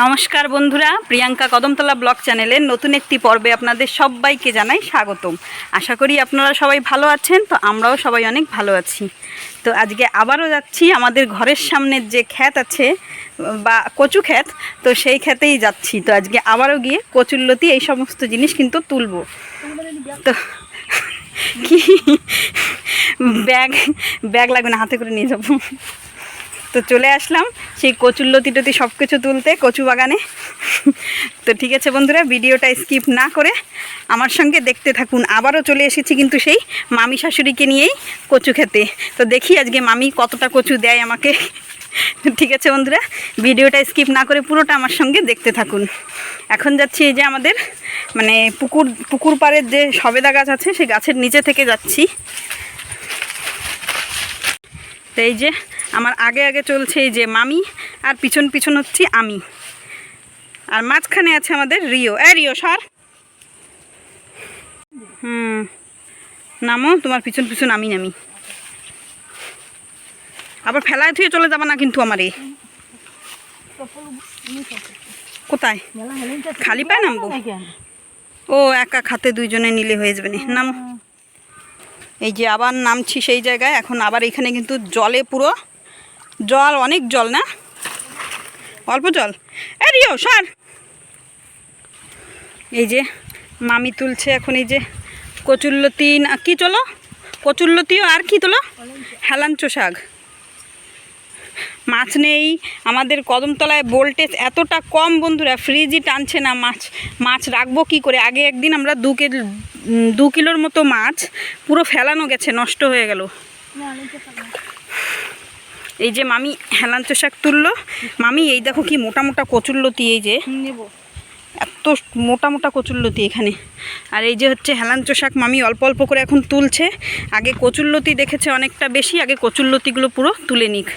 নমস্কার বন্ধুরা, প্রিয়াঙ্কা কদমতলা ব্লগ চ্যানেলের নতুন একটি পর্বে আপনাদের সবাইকে জানাই স্বাগতম। আশা করি আপনারা সবাই ভালো আছেন, তো আমরাও সবাই অনেক ভালো আছি। তো আজকে আবারও যাচ্ছি আমাদের ঘরের সামনের যে ক্ষেত আছে, বা কচু ক্ষেত, তো সেই ক্ষেতেই যাচ্ছি। তো আজকে আবারও গিয়ে কচুরলতি এই সমস্ত জিনিস কিন্তু তুলবো। তো কি? ব্যাগ ব্যাগ লাগবে না হাতে করে নিয়ে যাব। তো চলে আসলাম সেই কচুরলতি টতি সব কিছু তুলতে কচু বাগানে। তো ঠিক আছে বন্ধুরা, ভিডিওটা স্কিপ না করে আমার সঙ্গে দেখতে থাকুন। আবারও চলে এসেছি কিন্তু সেই মামি শাশুড়িকে নিয়েই কচু খেতে। তো দেখি আজকে মামি কতটা কচু দেয় আমাকে। ঠিক আছে বন্ধুরা, ভিডিওটা স্কিপ না করে পুরোটা আমার সঙ্গে দেখতে থাকুন। এখন যাচ্ছি এই যে আমাদের মানে পুকুর পুকুর পাড়ের যে সবেদা গাছ আছে, সেই গাছের নিচে থেকে যাচ্ছি। তো এই যে আমার আগে আগে চলছে এই যে মামি, আর পিছন পিছন হচ্ছি আমি। আর মাঝখানে আছে আমাদের রিও। এ রিও, সর। হুম, নামো, তোমার পিছন পিছন আমি নামি। আবার ফেলায় থুয়ে চলে যাবা না কিন্তু আমার? আমারে কোথায়? খালি পায়ে নামবো? ও, একা খাতে দুইজনে নিলে হয়ে যাবে নামো। এই যে আবার নামছি সেই জায়গায়, এখন আবার এখানে কিন্তু জলে পুরো জল, অনেক জল না? অল্প জল। এ রিও, সর। এই যে মামি তুলছে এখন এই যে কচুল্লতি না, কী চলো কচুল্লতিও আর কি তোলো? হেলাঞ্চো শাক মাছ নেই আমাদের কদমতলায় ভোল্টেজ এতটা কম বন্ধুরা ফ্রিজই টানছে না মাছ। মাছ রাখব কি করে? আগে একদিন আমরা দু কেজি দু কিলোর মতো মাছ পুরো ফেলানো গেছে নষ্ট হয়ে গেল। এই যে মামি হেলাঞ্চো শাক তুললো। মামি এই দেখো কি মোটা মোটা কচুরলতি এই যে। এত মোটা মোটা কচুরলতি এখানে। আর এই যে হচ্ছে হেলাঞ্চো শাক মামি অল্প অল্প করে এখন তুলছে। আগে কচুরলতি দেখেছে অনেকটা বেশি আগে কচুরলতিগুলো পুরো তুলে নিক।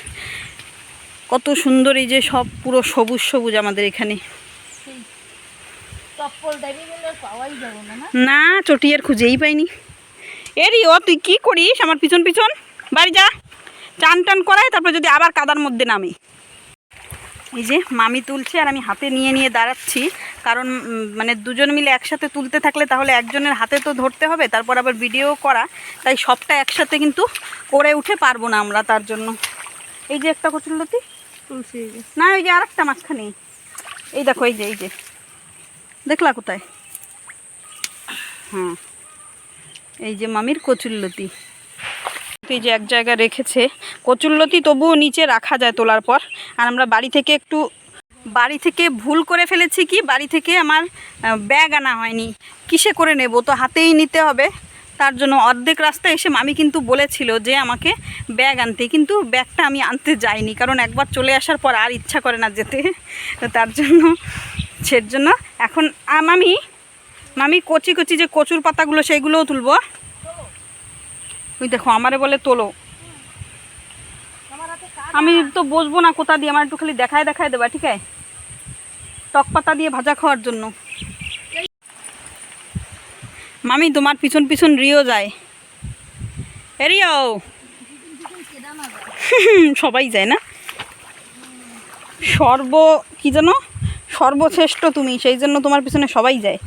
কত সুন্দর এই যে সব পুরো সবুজ সবুজ আমাদের এখানে। না চটিয়ার খুঁজেই পাইনি। এরি ও তুই কি করিস আমার পিছন পিছন? বাড়ি যা। চান টান করায় তারপর যদি আবার কাদার মধ্যে নামে। এই যে মামি তুলছে আর আমি হাতে নিয়ে নিয়ে দাঁড়াচ্ছি। কারণ মানে দুজন মিলে একসাথে তুলতে থাকলে তাহলে একজনের হাতে তো ধরতে হবে তারপর আবার ভিডিও করা। তাই সবটা একসাথে কিন্তু করে উঠে পারব না আমরা তার জন্য। এই যে একটা কচুরলতি। তুলসী না, ওই যে আর একটা মাঝখানে এই দেখো, এই যে এই যে। দেখলা কোথায়? হ্যাঁ এই যে মামির কচুল্লতি এই যে এক জায়গায় রেখেছে। কচুল্লতি তবুও নিচে রাখা যায় তোলার পর। আর আমরা বাড়ি থেকে একটু, বাড়ি থেকে ভুল করে ফেলেছি কি? বাড়ি থেকে আমার ব্যাগ আনা হয়নি। কিসে করে নেব? তো হাতেই নিতে হবে। তার জন্য অর্ধেক রাস্তা এসে মামি কিন্তু বলেছিল যে আমাকে ব্যাগ আনতে। কিন্তু ব্যাগটা আমি আনতে যাইনি, কারণ একবার চলে আসার পর আর ইচ্ছা করে না যেতে। তার জন্য সের জন্য এখন মামি মামি কচি কচি যে কচুর পাতাগুলো সেইগুলোও তুলবো। ওই দেখো, আমারে বলে তোলো। আমি তো বসবো না কোথা দিয়ে, আমার একটু খালি দেখায় দেখায় দেবা, ঠিক আছে? টক পাতা দিয়ে ভাজা খাওয়ার জন্য। মামি তোমার পিছন পিছন রিও যায়। রিও। সবাই যায় না? সর্ব কি যেন? সর্বশ্রেষ্ঠ তুমি সেই জন্য তোমার পিছনে সবাই যায়।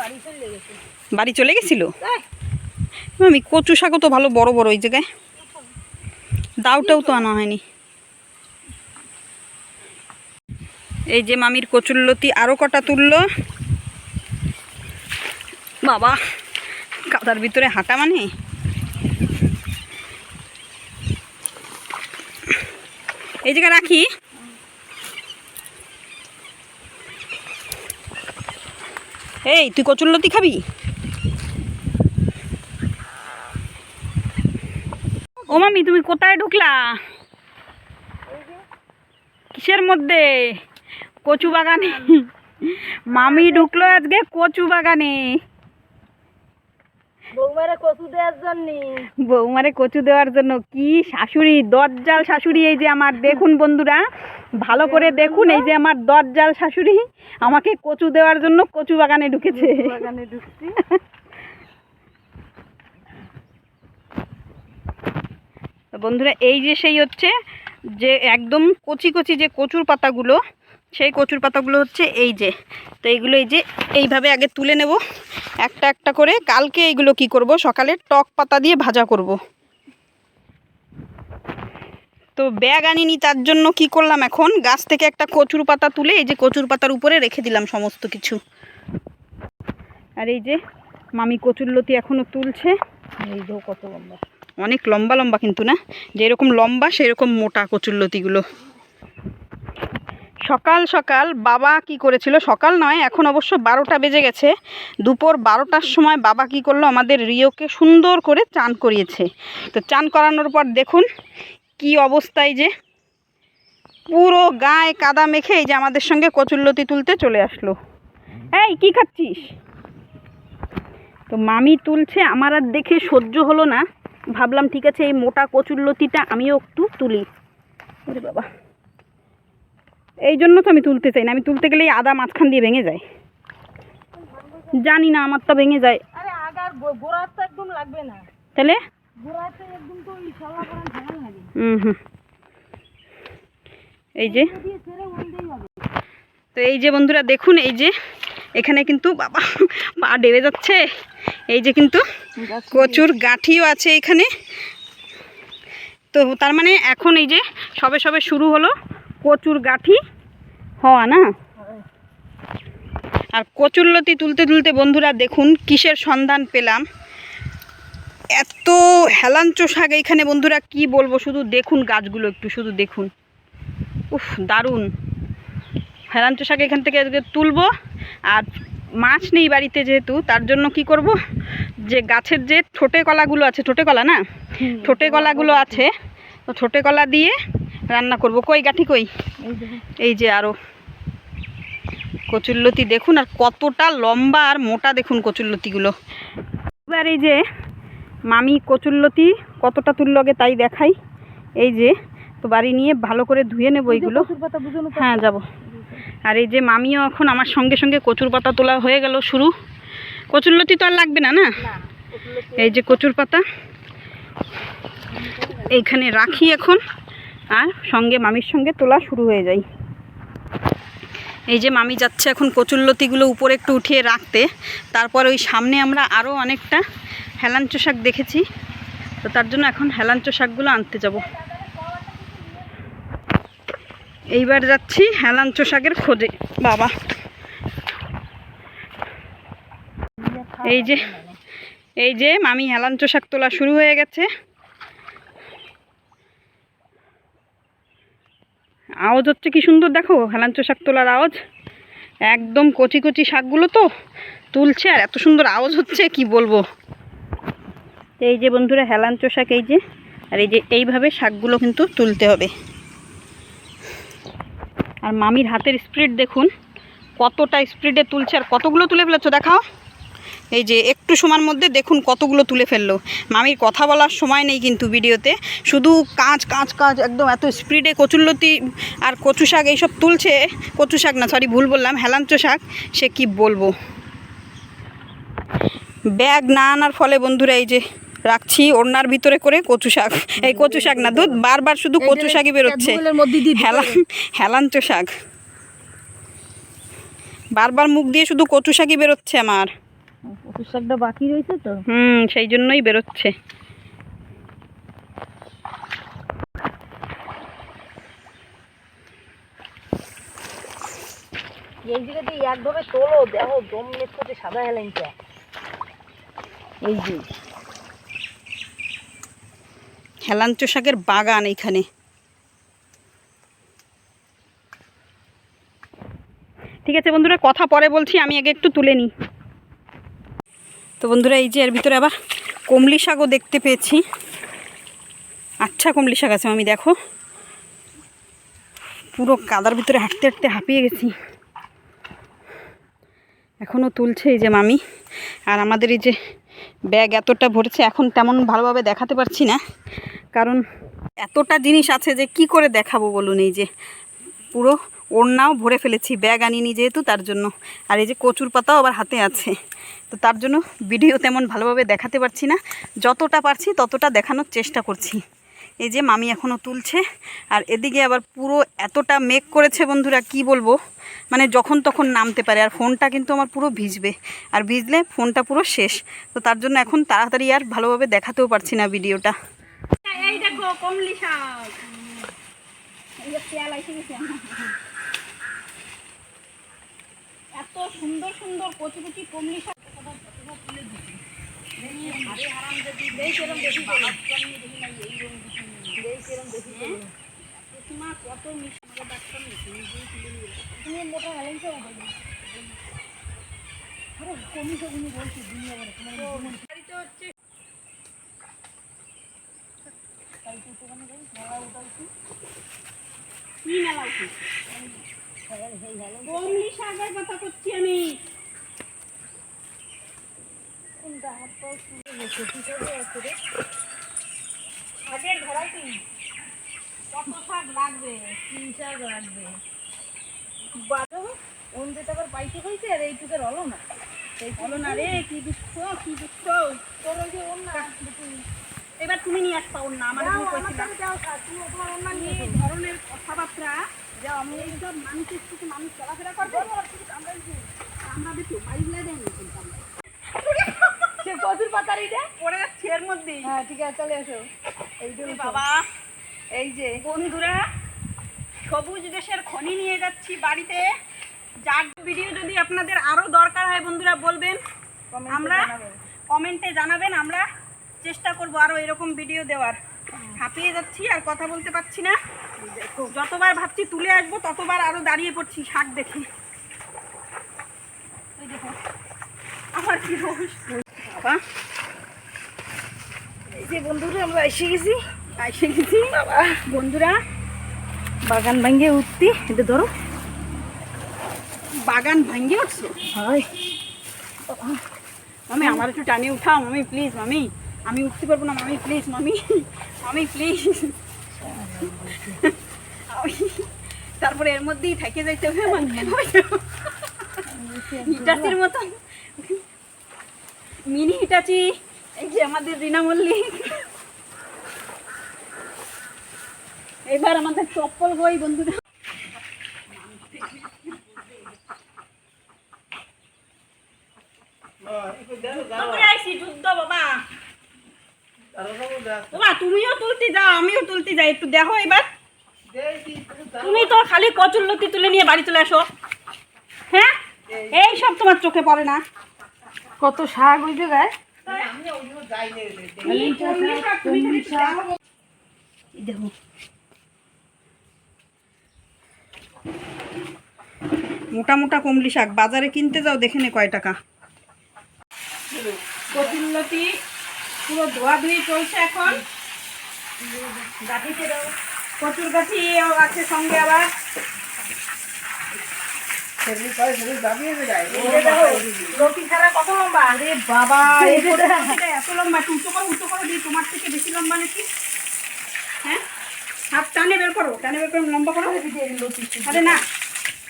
বাড়ি বাড়ি চলে গেছিল? আমি কচু শাকও তো ভালো বড় বড় ওই জায়গায়। দাউটাও তো আনা হয়নি। এই যে মামির কচুল্লতি আরও কটা তুললো। বাবা, কাদার ভিতরে হাঁটা মানে? এই জায়গায় রাখি। এই, তুই কচুল্লতি খাবি? ও মামি, তুমি কোথায় ঢুকলা? কিসের মধ্যে? কচু বাগানে। মামি ঢুকলো আজকে কচু বাগানে। বৌমারা কচু দেওয়ার জন্য। বৌমারে কচু দেওয়ার জন্য কি শাশুড়ি দরজাল শাশুড়ি এই যে আমার দেখুন বন্ধুরা ভালো করে দেখুন এই যে আমার দরজাল শাশুড়ি আমাকে কচু দেওয়ার জন্য কচু বাগানে ঢুকেছে। বাগানে বন্ধুরা এই যে সেই হচ্ছে যে একদম কচি কচি যে কচুর পাতাগুলো সেই কচুর পাতাগুলো হচ্ছে এই যে। তো এইগুলো এই যে এইভাবে আগে তুলে নেব। একটা একটা করে। কালকে এইগুলো কি করব? সকালে টক পাতা দিয়ে ভাজা করব। তো ব্যাগ আনিনি, তার জন্য কি করলাম এখন? গাছ থেকে একটা কচুর পাতা তুলে এই যে কচুর পাতার উপরে রেখে দিলাম সমস্ত কিছু। আর এই যে মামি কচুরলতি এখনও তুলছে। এই দেখো কত লম্বা। অনেক লম্বা লম্বা কিন্তু না? যেরকম লম্বা, সেরকম মোটা কচুরলতিগুলো সকাল সকাল বাবা কি করেছিল? সকাল নয়, এখন অবশ্য বারোটা বেজে গেছে। দুপুর বারোটার সময় বাবা কি করল? আমাদের রিওকে সুন্দর করে চান করিয়েছে। তো চান করানোর পর দেখুন কি অবস্থায় যে পুরো গায়ে কাদা মেখে এই যে আমাদের সঙ্গে কচুরলতি তুলতে চলে আসলো। এই, কি খাচ্ছিস? তো মামি তুলছে, আমার আর দেখে সহ্য হলো না। ভাবলাম ঠিক আছে, এই মোটা কচুরলতিটা আমিও একটু তুলি। ওরে বাবা। এই জন্য তো আমি তুলতে চাই না। আমি তুলতে গেলেই আদা মাঝখান দিয়ে ভেঙে যায়। জানি না আমার তো ভেঙে যায় তাহলে? হুম হুম। এই যে। তো এই যে বন্ধুরা দেখুন এই যে এখানে কিন্তু বাবা পা ডেবে যাচ্ছে। এই যে কিন্তু প্রচুর গাঁঠিও আছে এখানে। তো তার মানে এখন এই যে সবে সবে শুরু হলো। কচুর গাঁঠি হওয়া না? আর কচুরলতি তুলতে তুলতে বন্ধুরা দেখুন কিসের সন্ধান পেলাম। এত হেলাঞ্চ শাক এইখানে বন্ধুরা কি বলব শুধু দেখুন গাছগুলো একটু শুধু দেখুন। উফ দারুণ। হেলাঞ্চ শাক এখান থেকে আজকে তুলবো। আর মাছ নেই বাড়িতে যেহেতু তার জন্য কি করব? যে গাছের যে ঠোঁটে কলাগুলো আছে ঠোঁটে কলা না? ঠোঁটে কলাগুলো আছে। তো ঠোঁটে কলা দিয়ে রান্না করব। কই গাঠি কই? এই যে। আরও কচুরলতি দেখুন আর কতটা লম্বা আর মোটা দেখুন কচুরলতিগুলো। এবার এই যে মামি কচুরলতি কতটা তুললো আগে তাই দেখাই। এই যে তো বাড়ি নিয়ে ভালো করে ধুয়ে নেব এইগুলো হ্যাঁ যাব। আর এই যে মামিও এখন আমার সঙ্গে সঙ্গে কচুর পাতা তোলা হয়ে গেল শুরু। কচুরলতি তো আর লাগবে না না? এই যে কচুর পাতা। এইখানে রাখি এখন। আর সঙ্গে মামির সঙ্গে তোলা শুরু হয়ে যায়। এই যে মামি যাচ্ছে এখন কচুরলতিগুলো উপরে একটু উঠিয়ে রাখতে। তারপর ওই সামনে আমরা আরও অনেকটা হেলাঞ্চ শাক দেখেছি। তো তার জন্য এখন হেলাঞ্চ শাকগুলো আনতে যাব। এইবার যাচ্ছি হেলাঞ্চ শাকের খোঁজে। বাবা। এই যে এই যে মামি হেলাঞ্চ শাক তোলা শুরু হয়ে গেছে। আওয়াজ হচ্ছে কি সুন্দর দেখো, হেলাঞ্চ শাক তোলার আওয়াজ। একদম কচি কচি শাকগুলো তো তুলছে, আর এত সুন্দর আওয়াজ হচ্ছে, কি বলব। এই যে বন্ধুরা, হেলাঞ্চ শাক এই যে, আর এই যে এইভাবে শাকগুলো কিন্তু তুলতে হবে। আর মামির হাতের স্পিড দেখুন, কতটা স্পিডে তুলছে, আর কতগুলো তুলে ফেলেছো দেখাও। এই যে একটু সময়ের মধ্যে দেখুন কতগুলো তুলে ফেলল। মামির কথা বলার সময় নেই কিন্তু ভিডিওতে। শুধু কাঁচ কাঁচ কাঁচ একদম এত স্পিডে কচুল্লতি আর কচু শাক এইসব তুলছে। কচু শাক না সরি ভুল বললাম হেলাঞ্চ শাক। সে কি বলব? ব্যাগ না আনার ফলে বন্ধুরা এই যে রাখছি ওড়নার ভিতরে করে কচু শাক। এই কচু শাক না দুধ বারবার শুধু কচু শাকই বেরোচ্ছে। হেলান হেলাঞ্চ শাক। বারবার মুখ দিয়ে শুধু কচু শাকই বেরোচ্ছে আমার। কচুর শাকটা বাকি রয়েছে তো? হুম সেই জন্যই বেরোচ্ছে। এই দিকে দিয়ে একভাবে তোলো দেখো দম সাদা এই যে। হেলাঞ্চ শাকের বাগান এইখানে। ঠিক আছে বন্ধুরা কথা পরে বলছি আমি আগে একটু তুলে নিই। তো বন্ধুরা, এই যে এর ভিতরে আবার কমলি শাকও দেখতে পেয়েছি। আচ্ছা কমলি শাক আছে আমি দেখো। পুরো কাদার ভিতরে হাঁটতে হাঁটতে হাঁপিয়ে গেছি। এখনও তুলছে এই যে মামি। আর আমাদের এই যে ব্যাগ এতটা ভরেছে, এখন তেমন ভালোভাবে দেখাতে পারছি না। কারণ এতটা জিনিস আছে যে কি করে দেখাবো বলুন এই যে। পুরো ওড়নাও ভরে ফেলেছি, ব্যাগ আনিনি যেহেতু তার জন্য। আর এই যে কচুর পাতাও আবার হাতে আছে। তো তার জন্য ভিডিও তেমন ভালোভাবে দেখাতে পারছি না। যতটা পারছি ততটা দেখানোর চেষ্টা করছি। এই যে মামি এখনও তুলছে। আর এদিকে আবার পুরো এতটা মেঘ করেছে বন্ধুরা, কি বলব? মানে যখন তখন নামতে পারে। আর ফোনটা কিন্তু আমার পুরো ভিজবে। আর ভিজলে ফোনটা পুরো শেষ। তো তার জন্য এখন তাড়াতাড়ি আর ভালোভাবে দেখাতেও পারছি না ভিডিওটা এই দেখো, কমলি শাক এই যে পেয়াল এসে গেছে এত সুন্দর সুন্দর কচি কচি কমলি শাক। কত মিষ্টি ডাক্তার তুমি মোটা হেলেন কমলি শাকের কথা করছি আমি। শাকের ভ্যারাইটি কত শাক লাগবে? তিন শাক লাগবে। বারো অন্যটা আবার পাইতে হয়েছে আর এইটুকের হলো না না রে কি দুঃখ কি দুঃখ। তোর ওই যে অন্য। এবার তুমি নিয়ে আসবা আমার আমার অন্য নিয়ে এই ধরনের কথাবার্তা যা এইসব মানুষের সাথে মানুষ চলাফেরা করবে? আমরা দেখি সে কচুর পাতার এইটা? পড়ে যাচ্ছে এর মধ্যেই। হ্যাঁ ঠিক আছে চলে এসো। এইটা এ বাবা। এই যে। বন্ধুরা সবুজ দেশের খনি নিয়ে যাচ্ছি বাড়িতে। যার ভিডিও যদি আপনাদের আরও দরকার হয় বন্ধুরা বলবেন। আমরা কমেন্টে জানাবেন আমরা চেষ্টা করব আরও এরকম ভিডিও দেওয়ার। হাঁপিয়ে যাচ্ছি আর কথা বলতে পারছি না। যতবার ভাবছি তুলে আসব, ততবার আরও দাঁড়িয়ে পড়ছি, শাক দেখে। আমার কি এই যে বন্ধুরা, আমরা এসে গেছি। এসে গেছি বন্ধুরা, বাগান ভাঙ্গে উঠতি এটা ধরো, বাগান ভাঙ্গে উঠছো? হয় মামি, আমার একটু টানে উঠাও, মামি প্লিজ মামি। আমি উঠতে পারব না, মামি প্লিজ মামি। মামি প্লিজ তারপরে এর মধ্যেই থেকে যাইতে হবে হিটাচির মতন মিনি হিটাচি এই যে আমাদের রিনা মল্লিক। এবার আমাদের চপ্পল বই বন্ধুরা। আইসি যুদ্ধ বাবা। বাবা তুমিও তুলতে যাও আমিও তুলতে যাই একটু দেখো এবার। তুমি তো খালি কচুরলতি তুলে নিয়ে বাড়ি চলে আসো। হ্যাঁ? এই সব তোমার চোখে পড়ে না। কত শাক ওই জায়গায়। দেখো। মোটা মোটা কমলি শাক বাজারে কিনতে যাও দেখে নে কয় টাকা। কচুরলতি পুরো ধোয়া ধুয়ে চলছে এখন। কচুর আছে সঙ্গে আবার। ছাড়া কত লম্বা? আরে বাবা এই এই যে যে দেখা। এটা এত লম্বা উঁচু করো উঁচু করো দিই তোমার থেকে বেশি লম্বা নাকি? হ্যাঁ? হাত টানে বের করো টানে বের করো লম্বা করো। আরে না।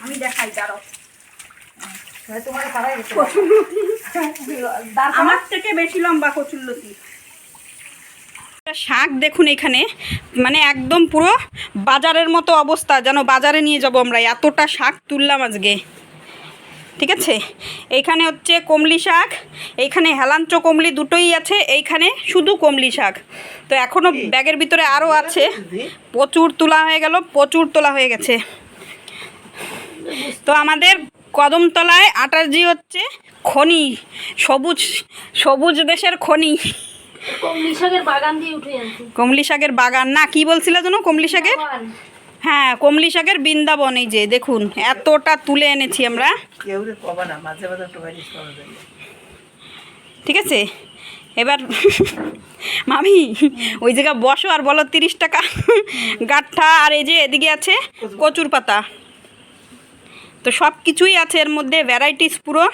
আমি দেখাই আমার থেকে বেশি লম্বা কচুরলতি শাক দেখুন এখানে। মানে একদম পুরো বাজারের মতো অবস্থা যেন বাজারে নিয়ে যাব আমরা। এতটা শাক তুললাম আজকে। ঠিক আছে? এইখানে হচ্ছে কমলি শাক এইখানে হেলাঞ্চ কমলি দুটোই আছে এইখানে শুধু কমলি শাক। তো এখনও ব্যাগের ভিতরে আরও আছে। প্রচুর তোলা হয়ে গেল প্রচুর তোলা হয়ে গেছে। তো আমাদের কদমতলায় আটারজি হচ্ছে খনি সবুজ সবুজ দেশের খনি। কমলি শাকের বাগান দিয়ে উঠে আনছি কমলি শাকের বাগান। না কি বলছিল যেন কমলি শাকের? হ্যাঁ কমলি শাকের বৃন্দাবন এই যে দেখুন এতটা তুলে এনেছি আমরা। ঠিক আছে? এবার মামি ওই জায়গায় বসো আর বলো তিরিশ টাকা। গাঠা আর এই যে এদিকে আছে কচুর পাতা। তো সব কিছুই আছে এর মধ্যে ভ্যারাইটিস পুরো।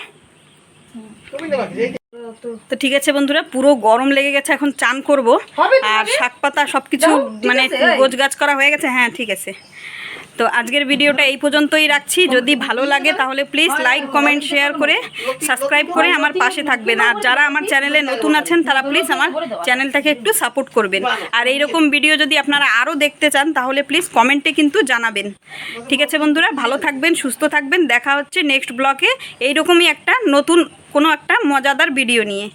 তো। ঠিক আছে বন্ধুরা পুরো গরম লেগে গেছে এখন চান করব। আর শাক পাতা সব কিছু মানে গোছ গাছ করা হয়ে গেছে হ্যাঁ ঠিক আছে। তো আজকের ভিডিওটা এই পর্যন্তই রাখছি। যদি ভালো লাগে তাহলে প্লিজ লাইক কমেন্ট শেয়ার করে সাবস্ক্রাইব করে আমার পাশে থাকবেন। আর যারা আমার চ্যানেলে নতুন আছেন তারা প্লিজ আমার চ্যানেলটাকে একটু সাপোর্ট করবেন। আর এই রকম ভিডিও যদি আপনারা আরও দেখতে চান তাহলে প্লিজ কমেন্টে কিন্তু জানাবেন। ঠিক আছে বন্ধুরা ভালো থাকবেন সুস্থ থাকবেন। দেখা হচ্ছে নেক্সট ব্লকে এইরকমই একটা নতুন কোনো একটা মজাদার ভিডিও নিয়ে।